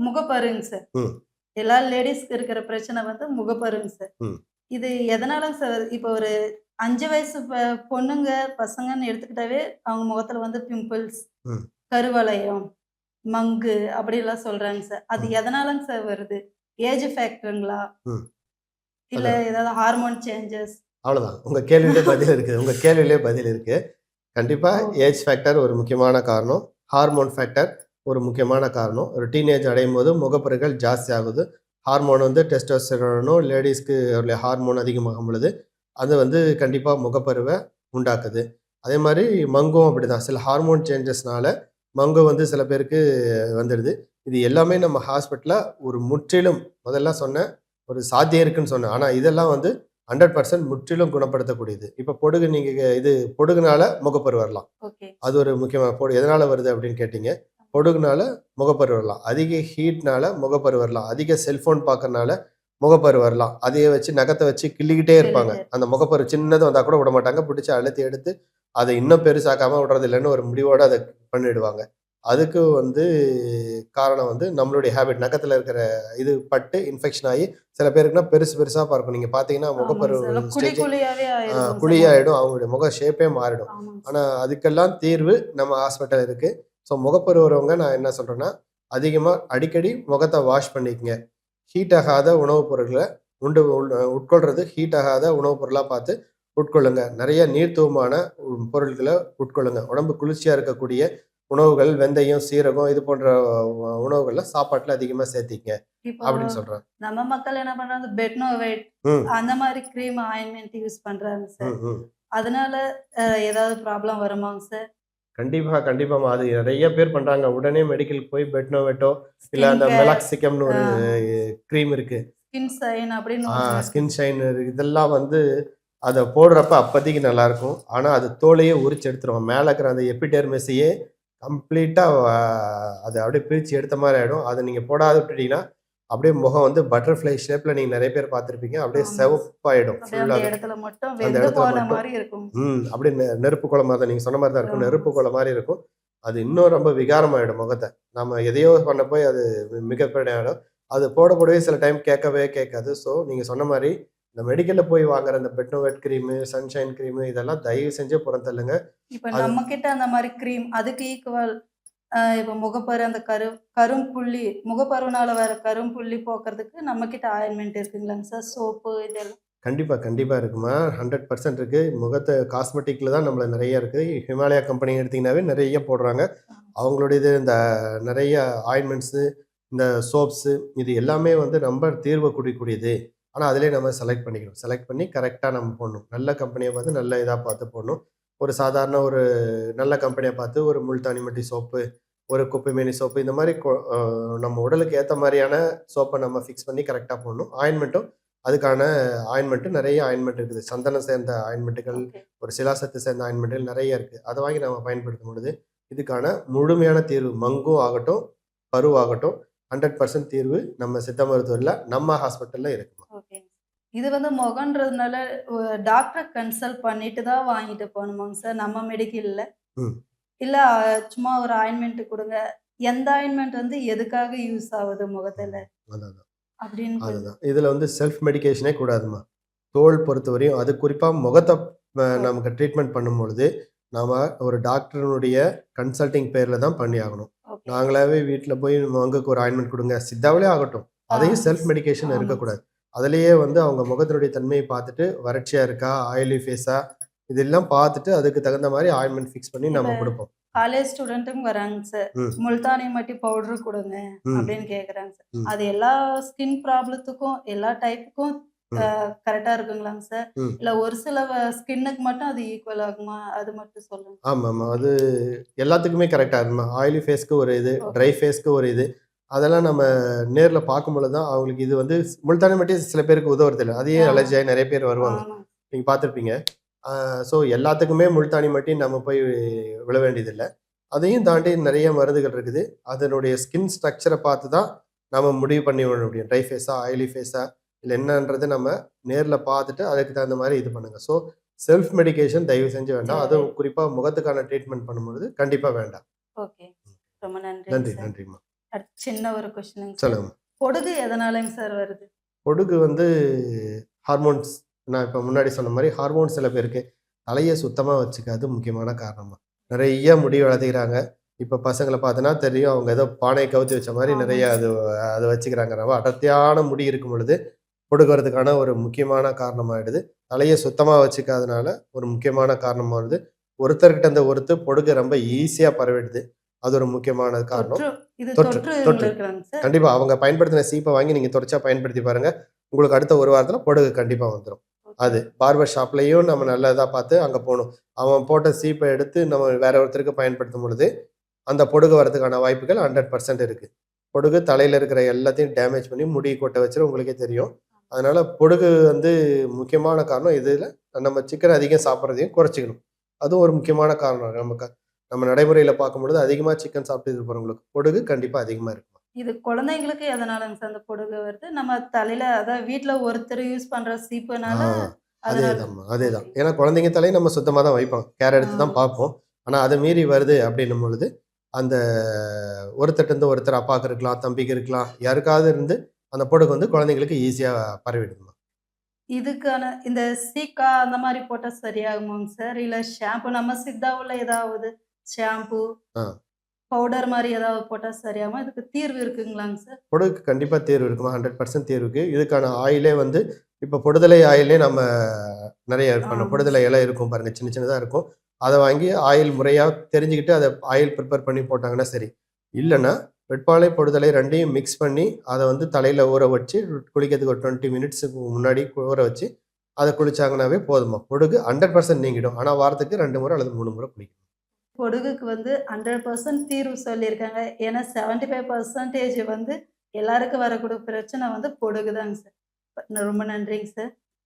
முகப்பருங்க sir. எல்லா லேடிஸ்க்கு இருக்கிற பிரச்சனை வந்து முகப்பருங்க சார். இது எதனால சார் இப்போ ஒரு அஞ்சு வயசு பொண்ணுங்க பசங்கன்னு எடுத்துக்கிட்டாவே அவங்க முகத்துல வந்து பிம்பிள்ஸ். கருவளையம் மங்கு அப்படிலாம் சொல்றாங்க சார் அது. எதனாலங்க சார் வருது ஏஜ் ஃபேக்டருங்களா. இல்ல ஏதாவது ஹார்மோன் சேஞ்சஸ் அவ்வளோதான் உங்கள் கேள்வியிலே பதில் இருக்குது உங்கள் கேள்வியிலே பதில் இருக்குது கண்டிப்பாக ஓ. ஏஜ் ஃபேக்டர் ஒரு முக்கியமான காரணம் ஹார்மோன் ஃபேக்டர் ஒரு முக்கியமான காரணம். ஒரு டீனேஜ் அடையும் போது முகப்பருகள் ஜாஸ்தி ஆகுது. ஹார்மோன் வந்து டெஸ்டோஸ்டெரோனும் லேடிஸ்க்கு ஹார்மோன் அதிகமாகும் பொழுது அது வந்து கண்டிப்பாக முகப்பருவை உண்டாக்குது. அதே மாதிரி மங்கும் அப்படிதான். சில ஹார்மோன் சேஞ்சஸ்னால மங்கு வந்து சில பேருக்கு வந்துடுது இது எல்லாமே நம்ம ஹாஸ்பிட்டலில் ஒரு முற்றிலும் முதல்ல சொன்ன ஒரு சாத்தியம் இருக்குன்னு சொன்னேன். ஆனால் இதெல்லாம் வந்து ஹண்ட்ரட் பர்சன்ட் முற்றிலும் குணப்படுத்தக்கூடியது. இப்போ பொடுகு நீங்கள் இது பொடுகுனால முகப்பரு வரலாம். அது ஒரு முக்கியமான பொடு எதனால் வருது அப்படின்னு கேட்டிங்க? பொடுகுனால முகப்பரு வரலாம். அதிக ஹீட்னால முகப்பரு வரலாம். அதிக செல்ஃபோன் பார்க்கறனால முகப்பரு வரலாம். அதையே வச்சு நகத்தை வச்சு கிள்ளிக்கிட்டே இருப்பாங்க. அந்த முகப்பரு சின்னது வந்தால் கூட விட மாட்டாங்க. பிடிச்சி அழுத்தி எடுத்து அதை இன்னும் பெருசாக்காம விடுறது இல்லைன்னு ஒரு முடிவோடு அதை பண்ணிடுவாங்க. அதுக்கு வந்து காரணம் வந்து நம்மளுடைய ஹேபிட் நகத்தில் இருக்கிற இது பட்டு இன்ஃபெக்ஷன் ஆகி சில பேருக்குன்னா பெருசு பெருசாக பார்க்கும் நீங்கள் பார்த்தீங்கன்னா முகப்பரு. குழியாயிடும். அவங்களுடைய முக ஷேப்பே மாறிடும். ஆனால் அதுக்கெல்லாம் தீர்வு நம்ம ஹாஸ்பிட்டல் இருக்குது ஸோ முகப்பரு வரவங்க நான் என்ன சொல்கிறேன்னா அதிகமாக அடிக்கடி முகத்தை வாஷ் பண்ணிக்கங்க. ஹீட் ஆகாத உணவுப் பொருட்களை உண்டு உட்கொள்றது ஹீட் ஆகாத உணவுப் பொருளாக பார்த்து உட்கொள்ளுங்க. நிறைய நீர்த்துவமான பொருட்களை உட்கொள்ளுங்க. உடம்பு குளிர்ச்சியாக இருக்கக்கூடிய உணவுகள் வெந்தயம் சீரகம் இது போன்ற உ- உணவுகளை சாப்பாட்டில் அதிகமாக சேர்த்திங்க அப்படின்னு சொல்கிறேன் நம்ம மக்கள் என்ன பண்றாங்க? பெட்னோவைட் அந்த மாதிரி க்ரீம் ஆயின்மெண்ட் யூஸ் பண்றாங்க சார் அதனால ஏதாவது ப்ராப்ளம் வருமாங்க சார் கண்டிப்பா கண்டிப்பாமா அது நிறைய பேர் பண்றாங்க. உடனே மெடிக்கலுக்கு போய் பெட்னோவெட்டோ இல்ல அந்த. மெலாக்சிகம்னு ஒரு க்ரீம் இருக்கு. ஸ்கின் சைன் அப்படின்னு. ஸ்கின் ஷைனர் இதெல்லாம் வந்து அதை போடுறப்ப அப்போதைக்கு நல்லா இருக்கும் ஆனா அது தோலையே உரிச்சு எடுத்துரும். மேலே இருக்கிற அந்த எபிடெர்மிஸையே கம்ப்ளீட்டா அதை அப்படியே பிரிச்சு எடுத்த மாதிரி ஆயிடும். அதை நீங்க போடாத விட்டுட்டீங்கன்னா அப்படியே முகம் வந்து பட்டர்ஃப்ளை ஷேப்ல நீங்க நிறைய பேர் பார்த்திருப்பீங்க. அப்படியே. செவப்பாயிடும் ஃபுல்லாக இடத்துல மட்டும் அந்த இடத்துல மட்டும். ம் அப்படியே நெருப்பு குளம் மாதிரி தான் நீங்கள் சொன்ன மாதிரி தான் இருக்கும். நெருப்பு குளம் மாதிரி இருக்கும். அது இன்னும் ரொம்ப விகாரமாயிடும் முகத்தை. நம்ம எதையோ பண்ண போய் அது மிகப்பெரிய அது போட போடவே சில டைம் கேட்கவே கேட்காது. ஸோ நீங்கள் சொன்ன மாதிரி இந்த மெடிக்கலில் போய் வாங்குற இந்த பெட்னோவெட் க்ரீமு சன்ஷைன் க்ரீமு இதெல்லாம் தயவு செஞ்சு புறந்தள்ளுங்க. இப்ப அது- நம்ம கிட்ட அந்த மாதிரி க்ரீம் அதுக்கு ஈக்குவல் இப்ப முகப்பரு அந்த கரு கரும்புள்ளி முகப்பருனால வர கரும்புள்ளி போக்குறதுக்கு நம்ம கிட்ட ஆயின்மெண்ட் இருக்குங்களாங்க சார்? சோப்பு இதெல்லாம் கண்டிப்பாக கண்டிப்பாக இருக்குமா? ஹண்ட்ரட் பர்சன்ட் இருக்குது முகத்தை காஸ்மெட்டிக்கில் தான் நம்மள நிறைய இருக்குது ஹிமாலயா கம்பெனி எடுத்திங்கனாவே நிறைய போடுறாங்க. அவங்களுடையது இந்த நிறைய ஆயின்மெண்ட்ஸு இந்த சோப்ஸு இது எல்லாமே வந்து ரொம்ப தீர்வு குடிக்கூடியது. ஆனால் அதிலே நம்ம செலக்ட் பண்ணிக்கணும். செலக்ட் பண்ணி கரெக்டாக நம்ம போடணும். நல்ல கம்பெனியை பார்த்து நல்ல இதாக பார்த்து போடணும். ஒரு சாதாரண ஒரு நல்ல கம்பெனியை பார்த்து ஒரு முல்தானி மட்டி சோப்பு ஒரு குப்பைமேனி சோப்பு இந்த மாதிரி நம்ம உடலுக்கு ஏற்ற மாதிரியான சோப்பை நம்ம ஃபிக்ஸ் பண்ணி கரெக்டாக போடணும். ஆயின்மெண்ட்டும் அதுக்கான ஆயின்மெண்ட்டு நிறைய ஆயின்மெண்ட் இருக்குது. சந்தனம் சேர்ந்த ஆயின்மெண்ட்டுகள். ஒரு சிலாசத்து சேர்ந்த ஆயின்மெண்ட்டுகள் நிறைய இருக்குது அதை வாங்கி நம்ம பயன்படுத்தும் பொழுது இதுக்கான முழுமையான தீர்வு மங்கும் ஆகட்டும் பருவாகட்டும் ஹண்ட்ரட் பர்சன்ட் தீர்வு நம்ம சித்த மருத்துவரில் நம்ம ஹாஸ்பிட்டலில் இருக்குமா ஓகே இது வந்து முகன்றதுனால டாக்டரை கன்சல்ட் பண்ணிட்டு தான் வாங்கிட்டு போகணுமாங்க சார் நம்ம மெடிக்கல்ல. இல்ல சும்மா ஒரு ஆயின்மெண்ட் கொடுங்க. எந்த ஆயின்மெண்ட் வந்து எதுக்காக யூஸ் ஆகுது முகத்துல? அப்படின்னு அதுதான் இதில் வந்து செல்ஃப் மெடிகேஷனே கூடாதுமா. தோல் பொறுத்தவரையும் அது குறிப்பாக முகத்தை நமக்கு ட்ரீட்மெண்ட் பண்ணும் பொழுது நாம் ஒரு டாக்டருடைய கன்சல்டிங் பேரில் தான் பண்ணி ஆகணும். நாங்களாவே வீட்டில் போய் மங்குக்கு ஒரு ஆயின்மெண்ட் கொடுங்க. சித்தாவிலே ஆகட்டும். அதையும் செல்ஃப் மெடிகேஷன் ஆமா. இருக்கக்கூடாது. அதுலேயே வந்து அவங்க முகத்தினுடைய தன்மையை பார்த்துட்டு வறட்சியாக இருக்கா ஆயிலி ஃபேஸா இதெல்லாம் பார்த்துட்டு அதுக்கு தகுந்த மாதிரி ஆயின்மெண்ட் ஃபிக்ஸ் பண்ணி நம்ம கொடுப்போம் காலேஜ் ஸ்டூடெண்ட்டும் வராங்க சார். முல்தானி மட்டி பவுடர் கொடுங்க. அப்படின்னு கேக்குறாங்க சார். அது எல்லா ஸ்கின் ப்ராப்ளத்துக்கும் எல்லா டைப்புக்கும். கரெக்டா இருக்குங்களாங்க சார். இல்ல ஒரு சில ஸ்கின்னுக்கு மட்டும் அது ஈக்குவல் ஆகுமா அது மட்டும் சொல்லுங்க ஆமாம் ஆமாம் அது எல்லாத்துக்குமே கரெக்டாக இருக்குமா ஆயிலி ஃபேஸ்க்கு ஒரு இது. ட்ரை ஃபேஸ்க்கு ஒரு இது அதெல்லாம் நம்ம நேரில் பார்க்கும்பொழுது தான் அவங்களுக்கு இது வந்து முல்தானி மட்டி சில பேருக்கு உதவுறது இல்லை. அதையே. அலர்ஜி ஆகி நிறைய பேர் வருவாங்க. நீங்கள் பார்த்துருப்பீங்க. ஸோ எல்லாத்துக்குமே முல்தானி மட்டி நம்ம போய் விழ வேண்டியதில்லை. அதையும் தாண்டி நிறைய மருந்துகள் இருக்குது. அதனுடைய ஸ்கின் ஸ்ட்ரக்சரை பார்த்து தான் நம்ம முடிவு பண்ணி விட முடியும். ட்ரை ஃபேஸா ஆயிலி ஃபேஸா இல்லை என்னன்றது நம்ம நேரில் பார்த்துட்டு அதுக்கு தகுந்த மாதிரி இது பண்ணுங்கள் ஸோ செல்ஃப் மெடிகேஷன் தயவு செஞ்சு வேண்டாம். அதுவும் குறிப்பாக முகத்துக்கான ட்ரீட்மெண்ட் பண்ணும்பொழுது கண்டிப்பாக வேண்டாம். ஓகே ரொம்ப நன்றி நன்றிம்மா. சின்ன ஒரு கொஸ்டினுங்க சொல்லுங்க. பொடுகு எதனாலங்க சார் வருது? பொடுகு வந்து ஹார்மோன்ஸ் நான் இப்போ முன்னாடி சொன்ன மாதிரி ஹார்மோன்ஸ் சில பேருக்கு தலையை சுத்தமாக வச்சுக்காது முக்கியமான காரணமா. நிறைய முடி வளர்த்துக்கிறாங்க. இப்போ பசங்களை பார்த்தோன்னா தெரியும் அவங்க ஏதோ பானையை கவுத்தி வச்ச மாதிரி நிறைய அது அது வச்சுக்கிறாங்க ரொம்ப அடர்த்தியான முடி இருக்கும் பொழுது பொடுகு வரதுக்கான ஒரு முக்கியமான காரணமாயிடுது. தலையை சுத்தமாக வச்சுக்காதனால ஒரு முக்கியமான காரணமாகுது ஒருத்தர்கிட்ட இந்த ஒருத்தர் பொடுகு ரொம்ப ஈஸியாக பரவிடுது. அது ஒரு முக்கியமான காரணம். தொற்று தொற்று, கண்டிப்பாக அவங்க பயன்படுத்தின சீப்பை வாங்கி நீங்கள் தொடர்ச்சியா பயன்படுத்தி பாருங்க. உங்களுக்கு அடுத்த ஒரு வாரத்தில் பொடுகு கண்டிப்பாக வந்துடும் அது பார்பர் ஷாப்லேயும் நம்ம நல்லதாக பார்த்து அங்கே போகணும். அவன் போட்ட சீப்பை எடுத்து நம்ம வேற ஒருத்தருக்கு பயன்படுத்தும் பொழுது அந்த பொடுகு வரதுக்கான வாய்ப்புகள் ஹண்ட்ரட் பர்சன்ட் இருக்குது பொடுகு தலையில் இருக்கிற எல்லாத்தையும் டேமேஜ் பண்ணி முடி கொட்ட வச்சிரும் உங்களுக்கே தெரியும். அதனால பொடுகு வந்து முக்கியமான காரணம் இதில் நம்ம சிக்கன் அதிகம் சாப்பிட்றதையும் குறைச்சிக்கணும். அதுவும் ஒரு முக்கியமான காரணம் நமக்கு. நம்ம நடைமுறையில் பார்க்கும் பொழுது அதிகமாக சிக்கன் சாப்பிட்டு இருப்பவங்களுக்கு பொடுகு கண்டிப்பாக அதிகமாக இருக்கும். இது குழந்தைங்களுக்கு எதனாலங்க சார் அந்த பொடுகு வருது? நம்ம தலையில அதான் வீட்ல ஒருத்தர் யூஸ் பண்ற சீப்புனால ஆ, அதே அதனால தான் அதே தான். ஏன்னா குழந்தைங்க தலையை நம்ம சுத்தமாக தான் வைப்போம். கேர் எடுத்து தான். பார்ப்போம். ஆனால் அதை மீறி வருது அப்படின்னும் பொழுது அந்த ஒருத்தர்ட்ட இருந்து ஒருத்தர் அப்பாவுக்கு இருக்கலாம் தம்பிக்கு இருக்கலாம் யாருக்காவது இருந்து அந்த பொடுகு வந்து குழந்தைங்களுக்கு ஈஸியாக பரவிடுமா இதுக்கான இந்த சீக்கா அந்த மாதிரி போட்டா சரியாகுமாங்க சார்? இல்ல ஷாம்பு நம்ம சித்தாவுல ஏதாவது ஷாம்பு. பவுடர் மாதிரி ஏதாவது போட்டா சரியாகுமா? இதுக்கு தீர்வு இருக்குங்களாங்க சார்? பொடுகுக்கு கண்டிப்பாக தேர்வு இருக்குமா? ஹண்ட்ரட் பர்சன்ட் தேர்வுக்கு இதுக்கான ஆயிலே வந்து இப்போ பொடுதலை ஆயிலே நம்ம நிறைய பண்ண பொடுதலை இலை இருக்கும் பாருங்க. சின்ன சின்னதாக இருக்கும். அதை வாங்கி ஆயில் முறையாக தெரிஞ்சுக்கிட்டு அதை ஆயில் ப்ரிப்பேர் பண்ணி போட்டாங்கன்னா சரி. இல்லைன்னா வெட்பாலை பொடுதலை ரெண்டையும் மிக்ஸ் பண்ணி அதை வந்து தலையில் ஊற வச்சு குளிக்கிறதுக்கு ஒரு டுவெண்ட்டி மினிட்ஸுக்கு முன்னாடி ஊற வச்சு அதை குளிச்சாங்கன்னாவே போதுமா? பொடுகு ஹண்ட்ரட் பர்சன்ட் நீங்கிடும். ஆனால் வாரத்துக்கு ரெண்டு முறை அல்லது மூணு முறை குளிக்கணும். பொடுகுக்கு வந்து ஹண்ட்ரட் பர்சன்ட் தீர்வு சொல்லியிருக்காங்க. ஏன்னா செவன்டி ஃபைவ் பர்சன்டேஜ் வந்து எல்லாருக்கும் வரக்கூடிய பிரச்சனை வந்து பொடுகுதாங்க சார். ரொம்ப நன்றிங்க சார்.